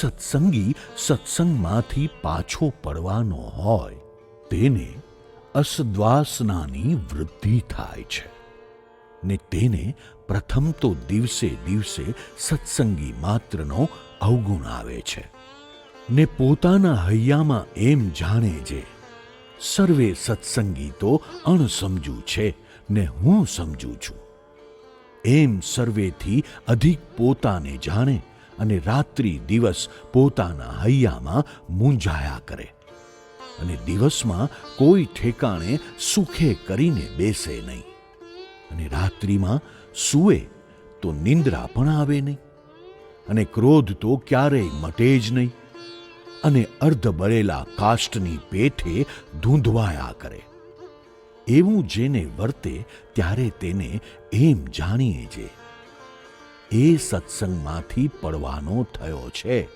સત્સંગી સત્સંગમાંથી પાછો પડવાનો હોય, તેને અસદ્વાસનાની વૃદ્ધિ થાય છે. ને તેને પ્રથમ તો દિવસે દિવસે સત્સંગી માત્રનો અવગુણ આવે છે. ને પોતાના હૈયામાં એમ જાણે છે સર્વે સત્સંગી તો અણસમજુ છે, ને હું સમજું છું. એમ સર્વેથી અધિક પોતાને જાણે અને રાત્રિ દિવસ પોતાના હૈયામાં મૂંઝાયા કરે. અને દિવસમાં કોઈ ઠેકાણે સુખે કરીને બેસે નહીં. અને રાત્રિમાં સૂવે તો નિંદ્રા પણ આવે નહીં. અને ક્રોધ તો ક્યારેય મટે જ નહીં. અને અર્ધ બળેલા કાષ્ટની પેઠે ધૂંધવાયા કરે. એવું જેને વર્તે, ત્યારે તેને એમ જાણીએ જે એ સત્સંગમાંથી પડવાનો થયો છે.